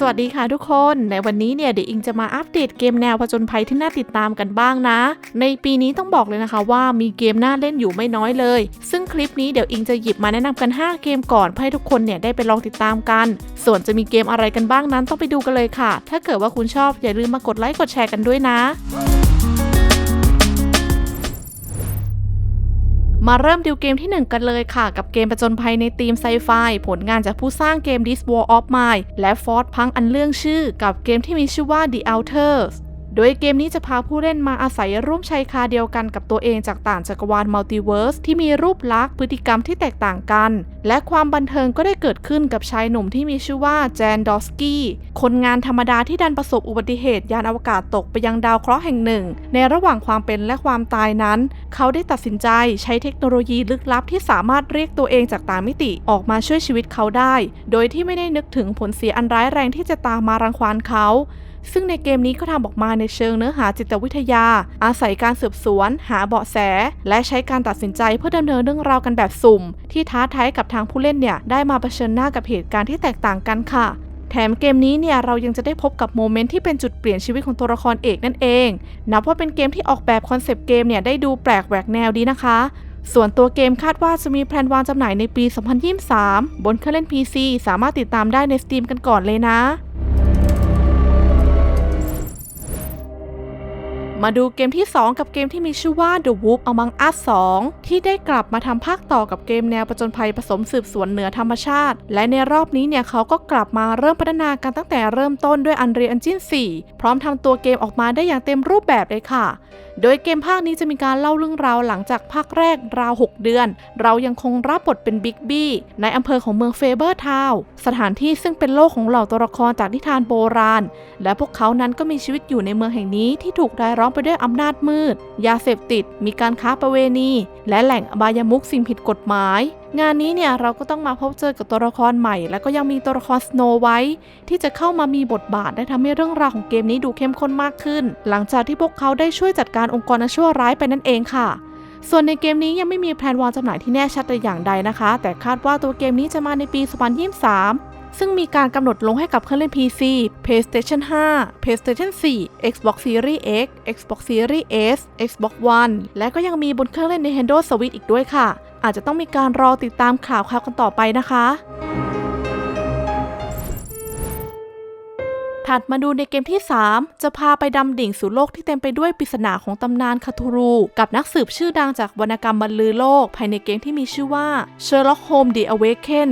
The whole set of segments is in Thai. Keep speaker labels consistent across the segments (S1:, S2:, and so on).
S1: สวัสดีค่ะทุกคน ในวันนี้เนี่ยเดี๋ยวอิงจะมาอัปเดตเกมแนวผจญภัยที่น่าติดตามกันบ้างนะ ในปีนี้ต้องบอกเลยนะคะว่ามีเกมน่าเล่นอยู่ไม่น้อยเลย ซึ่งคลิปนี้เดี๋ยวอิงจะหยิบมาแนะนำกัน 5 เกมก่อนเพื่อให้ทุกคนเนี่ยได้ไปลองติดตามกัน ส่วนจะมีเกมอะไรกันบ้างนั้นต้องไปดูกันเลยค่ะ ถ้าเกิดว่าคุณชอบอย่าลืมมากดไลค์กดแชร์กันด้วยนะ มาเริ่มดิวเกมที่ 1 กันเลยค่ะ กับเกมประจนภัยในทีมไซไฟผลงานจากผู้สร้างเกม This War of Mine และ Fort พังอันเรื่องชื่อ กับเกมที่มีชื่อว่า The Outers โดยเกมนี้จะพาผู้เล่นมาอาศัยร่วมชายคาเดียวกันกับตัวเองจากต่างจักรวาลมัลติเวิร์สที่มีรูปลักษณ์พฤติกรรมที่แตกต่างกัน และความบันเทิงก็ได้เกิดขึ้นกับชายหนุ่มที่มีชื่อว่าแจนดอสกี้ คนงานธรรมดาที่ดันประสบอุบัติเหตุยานอวกาศตกไปยังดาวเคราะห์แห่งหนึ่ง ในระหว่างความเป็นและความตายนั้น เขาได้ตัดสินใจใช้เทคโนโลยีลึกลับที่สามารถเรียกตัวเองจากต่างมิติออกมาช่วยชีวิตเขาได้ โดยที่ไม่ได้นึกถึงผลเสียอันร้ายแรงที่จะตามมารังควานเขา ซึ่งในเกมนี้ก็ทำออกมาในเชิงเนื้อหาจิตวิทยา อาศัยการสืบสวน หาเบาะแส และใช้การตัดสินใจเพื่อดำเนินเรื่องราวกันแบบสุ่ม ที่ท้าทายกับทางผู้เล่นเนี่ยได้มาเผชิญหน้ากับเหตุการณ์ที่แตกต่างกันค่ะแถมเกมนี้เนี่ยเรายังจะได้พบกับโมเมนต์ที่เป็นจุดเปลี่ยนชีวิตของตัวละครเอกนั่นเอง นับว่าเป็นเกมที่ออกแบบคอนเซปต์เกมเนี่ยได้ดูแปลกแหวกแนวดีนะคะ ส่วนตัวเกมคาดว่าจะมีแพลนวางจำหน่ายในปี 2023 บนเครื่องเล่น PC สามารถติดตามได้ใน Steam กันก่อนเลยนะ มาดูเกมที่ 2 กับเกมที่มีชื่อว่า The Wolf Among Us 2 ที่ได้กลับมาทำภาคต่อกับเกมแนวประจนภัยผสมสืบสวนเหนือธรรมชาติ และในรอบนี้เนี่ยเขาก็กลับมาเริ่มพัฒนากันตั้งแต่เริ่มต้นด้วย Unreal Engine 4 พร้อมทำตัวเกมออกมาได้อย่างเต็มรูปแบบเลยค่ะ โดยเกมภาคนี้จะมีการเล่าเรื่องราวหลังจากภาคแรกราว 6 เดือน เรายังคงรับบทเป็นบิ๊กบี้ในอำเภอของเมืองเฟเบอร์ทาวสถานที่ซึ่งเป็นโลกของเหล่าตัวละครจากนิทานโบราณ และพวกเขานั้นก็มีชีวิตอยู่ในเมืองแห่งนี้ที่ถูกรายล้อมไปด้วยอำนาจมืด ยาเสพติด มีการค้าประเวณี และแหล่งอบายมุขสิ่งผิดกฎหมาย งานนี้เนี่ยเราก็ต้องมาพบเจอกับตัวละครใหม่ และก็ยังมีตัวละครสโนไวท์ที่จะเข้ามามีบทบาท และทำให้เรื่องราวของเกมนี้ดูเข้มข้นมากขึ้น หลังจากที่พวกเขาได้ช่วยจัดการองค์กรอันชั่วร้ายไปนั่นเองค่ะส่วนในเกมนี้ยังไม่มีแพลนวางจำหน่ายที่แน่ชัดแต่อย่างใดนะคะ แต่คาดว่าตัวเกมนี้จะมาในปี 2023 ซึ่งมีการกำหนดลงให้กับเครื่องเล่น PC PlayStation 5 PlayStation 4 Xbox Series X Xbox Series S Xbox One และก็ยังมีบนเครื่องเล่น Nintendo Switch อีกด้วยค่ะ อาจจะต้องมีการรอติดตามข่าวข่าวกันต่อไปนะคะ ถัดมาดูในเกมที่ 3 จะพาไปดำดิ่งสู่โลกที่เต็มไปด้วยปริศนาของตำนานคาทูรู กับนักสืบชื่อดังจากวรรณกรรมบรรลือโลก ภายในเกมที่มีชื่อว่า Sherlock Holmes The Awaken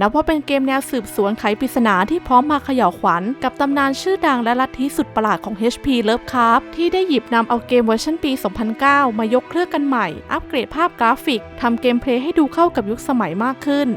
S1: นับว่าเป็นเกมแนวสืบสวนไขปริศนาที่พร้อมมาเขย่าวขวัญ กับตำนานชื่อดังและลัทธิสุดประหลาดของ HP Lovecraft ที่ได้หยิบนำเอาเกมเวอร์ชันปี 2009 มายกเครื่องกันใหม่ อัปเกรดภาพกราฟิกทำเกมเพลย์ให้ดูเข้ากับยุคสมัยมากขึ้น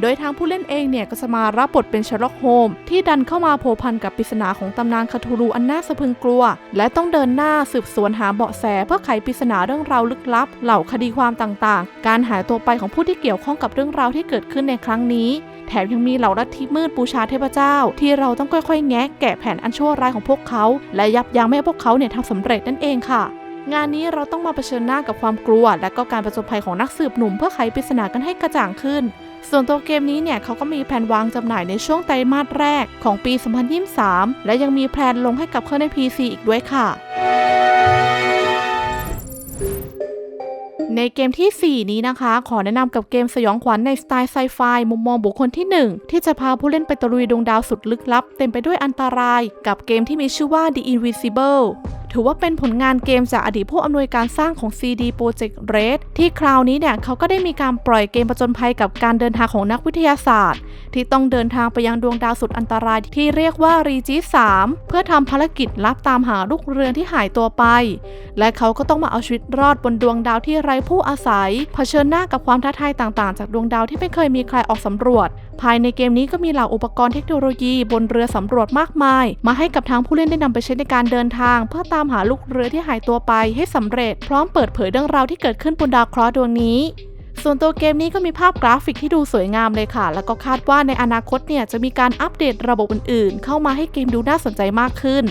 S1: โดยทางผู้เล่นเองเนี่ยก็จะมารับบทเป็นเชอร์ล็อกโฮมที่ดันเข้ามาโผพันกับปริศนาของตำนานคาทูรูอันน่าสะพึงกลัว และต้องเดินหน้าสืบสวนหาเบาะแสเพื่อไขปริศนาเรื่องราวลึกลับ เหล่าคดีความต่างๆ การหายตัวไปของผู้ที่เกี่ยวข้องกับเรื่องราวที่เกิดขึ้นในครั้งนี้ แถมยังมีเหล่าลัทธิมืดบูชาเทพเจ้า ที่เราต้องค่อยๆ แงะแกะแผนอันชั่วร้ายของพวกเขา และยับยั้งไม่ให้พวกเขาเนี่ยทำสำเร็จนั่นเองค่ะงานนี้เราต้องมาเผชิญหน้ากับความกลัว และก็การประจนภัยของนักสืบหนุ่มเพื่อไขปริศนากันให้กระจ่างขึ้น ส่วนตัวเกมนี้เนี่ยเขาก็มีแผนวางจำหน่ายในช่วงไตรมาสแรกของปี 2023 และยังมีแผนลงให้กับเครื่องใน PC อีกด้วยค่ะในเกมที่ 4 นี้นะคะ ขอแนะนำกับเกมสยองขวัญในสไตล์ไซไฟมุมมองบุคคลที่ 1 ที่จะพาผู้เล่นไปตะลุยดวงดาวสุดลึกลับ เต็มไปด้วยอันตราย กับเกมที่มีชื่อว่า The Invisible ถือว่าเป็นผลงานเกมจากอดีตผู้อำนวยการสร้างของ CD Projekt Red ที่คราวนี้เนี่ยเขาก็ได้มีการปล่อยเกมประจนภัยกับการเดินทางของนักวิทยาศาสตร์ ที่ต้องเดินทางไปยังดวงดาวสุดอันตรายที่เรียกว่ารีจี3เพื่อทำภารกิจลับตามหาลูกเรือที่หายตัวไป และเขาก็ต้องมาเอาชีวิตรอดบนดวงดาวที่ไร้ผู้อาศัย เผชิญหน้ากับความท้าทายต่างๆ จากดวงดาวที่ไม่เคยมีใครออกสำรวจภายในเกมนี้ก็มีเหล่าอุปกรณ์เทคโนโลยีบนเรือสำรวจมากมาย มาให้กับทางผู้เล่นได้นำไปใช้ในการเดินทาง เพื่อตามหาลูกเรือที่หายตัวไปให้สำเร็จ พร้อมเปิดเผยเรื่องราวที่เกิดขึ้นบนดาวเคราะห์ดวงนี้ส่วนตัวเกมนี้ก็มีภาพกราฟิกที่ดูสวยงามเลยค่ะ แล้วก็คาดว่าในอนาคตเนี่ยจะมีการอัปเดตระบบอื่นๆ เข้ามาให้เกมดูน่าสนใจมากขึ้น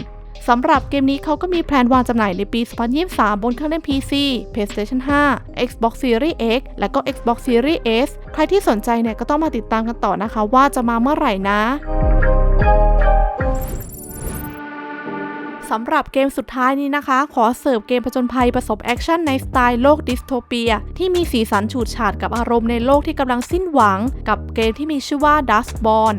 S1: สำหรับเกมนี้เขาก็มีแพลนวางจำหน่ายในปี 2023 บนเครื่องเล่น PC PlayStation 5 Xbox Series X และก็ Xbox Series S ใครที่สนใจเนี่ยก็ต้องมาติดตามกันต่อนะคะ ว่าจะมาเมื่อไหร่นะสำหรับเกมสุดท้ายนี้นะคะ ขอเสิร์ฟเกมผจญภัยประสบแอคชั่นในสไตล์โลกดิสโทเปีย ที่มีสีสันฉูดฉาดกับอารมณ์ในโลกที่กำลังสิ้นหวัง กับเกมที่มีชื่อว่า Dustborn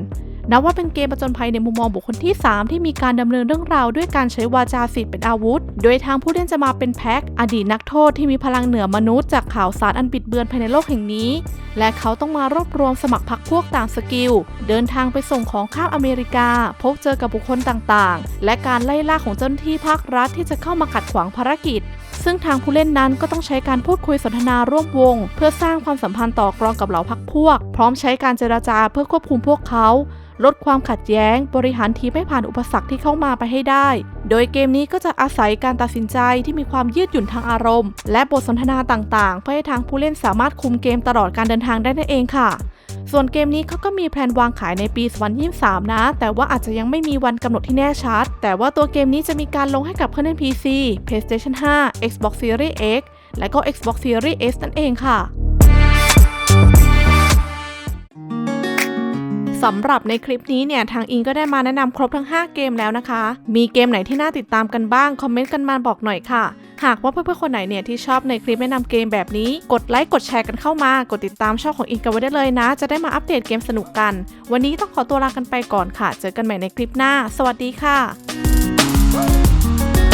S1: นับว่าเป็นเกมประจนภัยในมุมมองบุคคลที่ 3 ที่มีการดำเนินเรื่องราวด้วยการใช้วาจาสิทธิ์เป็นอาวุธ โดยทางผู้เล่นจะมาเป็นแพ็คอดีตนักโทษที่มีพลังเหนือมนุษย์จากข่าวสารอันบิดเบือนภายในโลกแห่งนี้ และเขาต้องมารวบรวมสมัครพรรคพวกต่างสกิล เดินทางไปส่งของข้ามอเมริกา พบเจอกับบุคคลต่างๆ และการไล่ล่าของเจ้าหน้าที่ภาครัฐที่จะเข้ามาขัดขวางภารกิจซึ่งทางผู้เล่นนั้นก็ต้องใช้การพูดคุยสนทนาร่วมวง เพื่อสร้างความสัมพันธ์ต่อกรองกับเหล่าพักพวก พร้อมใช้การเจราจาเพื่อควบคุมพวกเขา ลดความขัดแย้ง บริหารทีมให้ผ่านอุปสรรคที่เข้ามาไปให้ได้ โดยเกมนี้ก็จะอาศัยการตัดสินใจที่มีความยืดหยุ่นทางอารมณ์ และบทสนทนาต่างๆ เพื่อให้ทางผู้เล่นสามารถคุมเกมตลอดการเดินทางได้นั่นเองค่ะ ส่วนเกมนี้เขาก็มีแผนวางขายในปี 2023 นะ แต่ว่าอาจจะยังไม่มีวันกำหนดที่แน่ชัด แต่ว่าตัวเกมนี้จะมีการลงให้กับเครื่องเล่น PC PlayStation 5 Xbox Series X และก็ Xbox Series S นั่นเองค่ะ สำหรับในคลิปนี้เนี่ยทางอิงก็ได้มาแนะนำครบทั้ง 5 เกมแล้วนะคะ มีเกมไหนที่น่าติดตามกันบ้าง คอมเมนต์กันมาบอกหน่อยค่ะ หากว่าเพื่อนๆคนไหนเนี่ยที่ชอบในคลิปแนะนำเกมแบบนี้ กดไลค์กดแชร์กันเข้ามากดติดตามช่องของอิงกันไว้ได้เลยนะ จะได้มาอัปเดตเกมสนุกกัน วันนี้ต้องขอตัวลากันไปก่อนค่ะ เจอกันใหม่ในคลิปหน้า สวัสดีค่ะ